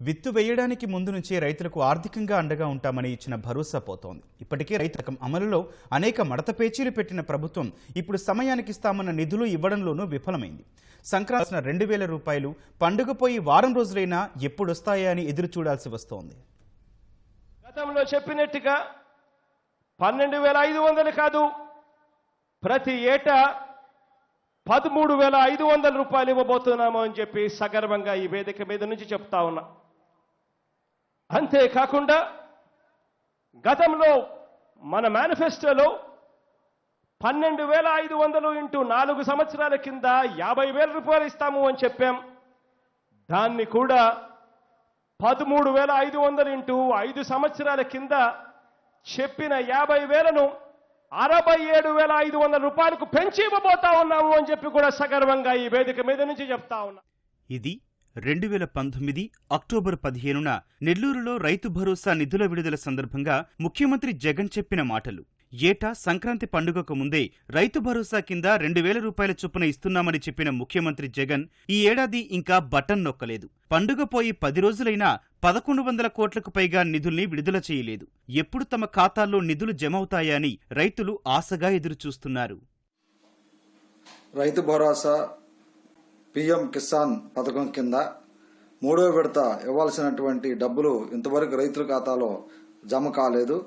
విత్తు వేయడానికి ముందు నుంచే రైతులకు ఆర్థికంగా అండగా ఉంటామని ఇచ్చిన భరోసా పోతోంది. ఇప్పటికే రైతు రకం అమలులో అనేక మడత పేచీలు పెట్టిన ప్రభుత్వం ఇప్పుడు సమయానికి ఇస్తామన్న నిధులు ఇవ్వడంలోనూ విఫలమైంది. సంక్రాంతి రెండు వేల రూపాయలు పండుగ పోయి వారం రోజులైనా ఎప్పుడొస్తాయా అని ఎదురు చూడాల్సి వస్తోంది. గతంలో చెప్పినట్టుగా పన్నెండు వేల ఐదు వందలు కాదు ప్రతి ఏటా పదమూడు వేల ఐదు వందల రూపాయలు ఇవ్వబోతున్నాము అని చెప్పి సగర్వంగా ఈ వేదిక మీద నుంచి చెప్తా ఉన్నా. అంతేకాకుండా గతంలో మన మేనిఫెస్టోలో పన్నెండు వేల ఐదు వందలు ఇంటూ నాలుగు సంవత్సరాల కింద యాభై వేల రూపాయలు ఇస్తాము అని చెప్పాం. దాన్ని కూడా పదమూడు వేల ఐదు వందలు ఇంటూ ఐదు సంవత్సరాల కింద చెప్పిన యాభై వేలను అరవై ఏడు వేల ఐదు వందల రూపాయలకు పెంచి ఇవ్వబోతా ఉన్నాము అని చెప్పి కూడా సగర్వంగా ఈ వేదిక మీద నుంచి చెప్తా ఉన్నా. ఇది రెండు వేల పంతొమ్మిది అక్టోబర్ పదిహేనున నెల్లూరులో రైతు భరోసా నిధుల విడుదల సందర్భంగా ముఖ్యమంత్రి జగన్ చెప్పిన మాటలు. ఏటా సంక్రాంతి పండుగకు ముందే రైతు భరోసా కింద రెండు వేల రూపాయల చొప్పున ఇస్తున్నామని చెప్పిన ముఖ్యమంత్రి జగన్ ఈ ఏడాది ఇంకా బటన్ నొక్కలేదు. పండుగ పోయి పది రోజులైనా పదకొండు వందల కోట్లకు పైగా నిధుల్ని విడుదల చేయలేదు. ఎప్పుడు తమ ఖాతాల్లో నిధులు జమవుతాయని రైతులు ఆశగా ఎదురుచూస్తున్నారు. రైతు భరోసా పిఎం కిసాన్ పథకం కింద మూడో విడత ఇవ్వాల్సినటువంటి డబ్బులు ఇంతవరకు రైతుల ఖాతాలో జమ కాలేదు.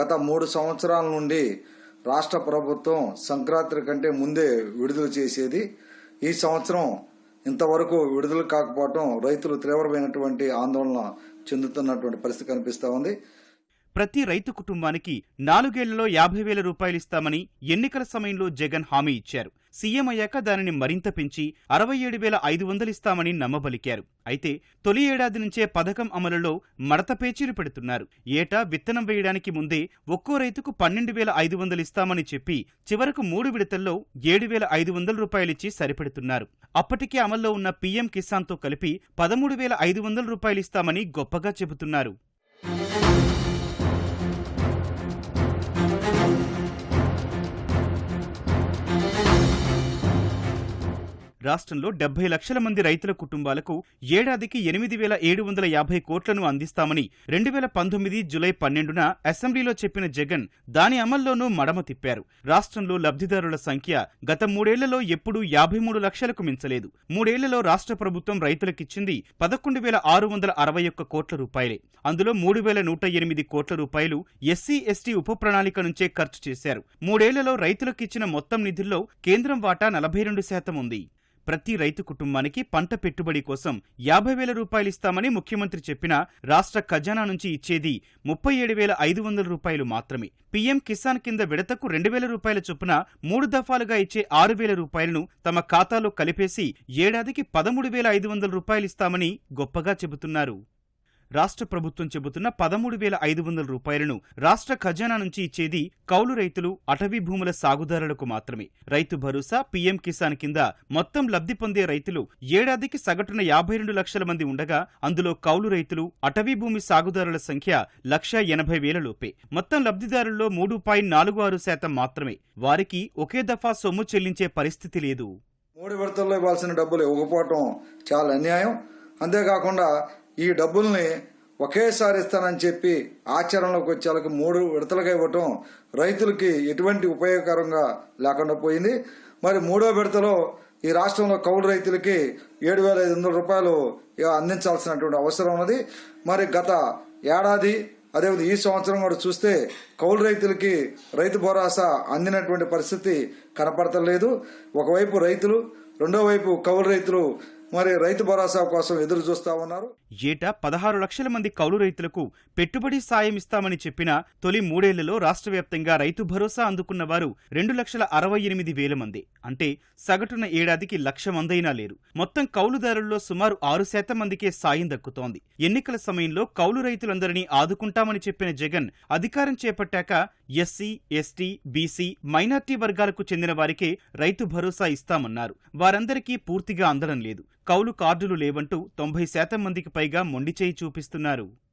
గత మూడు సంవత్సరాల నుండి రాష్ట్ర ప్రభుత్వం సంక్రాంతి కంటే ముందే విడుదల చేసేది. ఈ సంవత్సరం ఇంతవరకు విడుదల కాకపోవడం రైతులు తీవ్రమైనటువంటి ఆందోళన చెందుతున్నటువంటి పరిస్థితి కనిపిస్తూ ఉంది. ప్రతి రైతు కుటుంబానికి నాలుగేళ్ళలో యాభై వేల రూపాయలు ఇస్తామని ఎన్నికల సమయంలో జగన్ హామీ ఇచ్చారు. సీఎం అయ్యాక దానిని మరింత పెంచి అరవై ఏడు వేల ఐదు వందలిస్తామని నమ్మబలికారు. అయితే తొలి ఏడాది నుంచే పథకం అమలులో మడత పేచీలు పెడుతున్నారు. ఏటా విత్తనం వేయడానికి ముందే ఒక్కో రైతుకు పన్నెండు వేల ఐదు వందలిస్తామని చెప్పి చివరకు మూడు విడతల్లో ఏడు వేల ఐదు వందల రూపాయలిచ్చి సరిపెడుతున్నారు. అప్పటికే అమల్లో ఉన్న పీఎం కిసాన్తో కలిపి పదమూడు వేల ఐదు వందల రూపాయలిస్తామని గొప్పగా చెబుతున్నారు. రాష్ట్రంలో డెబ్బై లక్షల మంది రైతుల కుటుంబాలకు ఏడాదికి ఎనిమిది వేల ఏడు వందల యాభై కోట్లను అందిస్తామని రెండు వేల పంతొమ్మిది జులై పన్నెండున అసెంబ్లీలో చెప్పిన జగన్ దాని అమల్లోనూ మడమ తిప్పారు. రాష్ట్రంలో లబ్ధిదారుల సంఖ్య గత మూడేళ్ళలో ఎప్పుడూ యాభై మూడు లక్షలకు మించలేదు. మూడేళ్ళలో రాష్ట్ర ప్రభుత్వం రైతులకిచ్చింది పదకొండు వేల ఆరు వందల అరవై ఒక్క కోట్ల రూపాయలే. అందులో మూడు వేల నూట ఎనిమిది కోట్ల రూపాయలు ఎస్సీ ఎస్టీ ఉప ప్రణాళిక నుంచే ఖర్చు చేశారు. మూడేళ్ళలో రైతులకిచ్చిన మొత్తం నిధుల్లో కేంద్రం వాటా నలభై రెండు శాతం ఉంది. ప్రతి రైతు కుటుంబానికి పంట పెట్టుబడి కోసం యాభై వేల రూపాయలిస్తామని ముఖ్యమంత్రి చెప్పినా రాష్ట్ర ఖజానా నుంచి ఇచ్చేది ముప్పై ఏడు వేల ఐదు వందల రూపాయలు మాత్రమే. పీఎం కిసాన్ కింద విడతకు రెండు వేల రూపాయల చొప్పున మూడు దఫాలుగా ఇచ్చే ఆరు వేల రూపాయలను తమ ఖాతాలో కలిపేసి ఏడాదికి పదమూడు వేల ఐదు వందల రూపాయలిస్తామని గొప్పగా చెబుతున్నారు. రాష్ట్ర ప్రభుత్వం చెబుతున్న పదమూడు వేల ఐదు వందల రూపాయలను రాష్ట్ర ఖజానా నుంచి ఇచ్చేది కౌలు రైతులు అటవీ భూముల సాగుదారులకు మాత్రమే. రైతు భరోసా పీఎం కిసాన్ కింద మొత్తం లబ్ధి పొందే రైతులు ఏడాదికి సగటున యాభై రెండు లక్షల మంది ఉండగా అందులో కౌలు రైతులు అటవీ భూమి సాగుదారుల సంఖ్య లక్ష ఎనభై వేల లోపే. మొత్తం లబ్ధిదారుల్లో మూడు పాయింట్ నాలుగు ఆరు శాతం మాత్రమే. వారికి ఒకే దఫా సొమ్ము చెల్లించే పరిస్థితి లేదు. మూడు విడతల్లో ఇవ్వాల్సిన డబ్బులు ఇవ్వకపోవటం చాలా అన్యాయం. అంతేకాకుండా ఈ డబ్బుల్ని ఒకేసారి ఇస్తానని చెప్పి ఆచరణలోకి వచ్చేలకు మూడు విడతలుగా ఇవ్వటం రైతులకి ఎటువంటి ఉపయోగకరంగా లేకుండా పోయింది. మరి మూడో విడతలో ఈ రాష్ట్రంలో కౌలు రైతులకి ఏడు వేల ఐదు వందల రూపాయలు ఇక అందించాల్సినటువంటి అవసరం ఉన్నది. మరి గత ఏడాది అదేవిధంగా ఈ సంవత్సరం కూడా చూస్తే కౌలు రైతులకి రైతు భరోసా అందినటువంటి పరిస్థితి కనపడతలేదు ఒకవైపు రైతులు రెండో వైపు కౌలు రైతులు మరి రైతు భరోసా కోసం ఎదురు చూస్తా ఉన్నారు. ఏటా పదహారు లక్షల మంది కౌలు రైతులకు పెట్టుబడి సాయం ఇస్తామని చెప్పిన తొలి మూడేళ్ళలో రాష్ట్ర వ్యాప్తంగా రైతు భరోసా అందుకున్న వారు రెండు లక్షల అరవై ఎనిమిది వేల మంది. అంటే సగటున ఏడాదికి లక్ష మందైనా లేరు. మొత్తం కౌలుదారుల్లో సుమారు ఆరు శాతం మందికే సాయం దక్కుతోంది. ఎన్నికల సమయంలో కౌలు రైతులందరినీ ఆదుకుంటామని చెప్పిన జగన్ అధికారం చేపట్టాక ఎస్సీ ఎస్టీ బీసీ మైనార్టీ వర్గాలకు చెందిన వారికే రైతు భరోసా ఇస్తామన్నారు. వారందరికీ పూర్తిగా అందడం లేదు. కౌలు కార్డులు లేవంటూ తొంభై శాతం మందికి పైగా మొండిచేయి చూపిస్తున్నారు.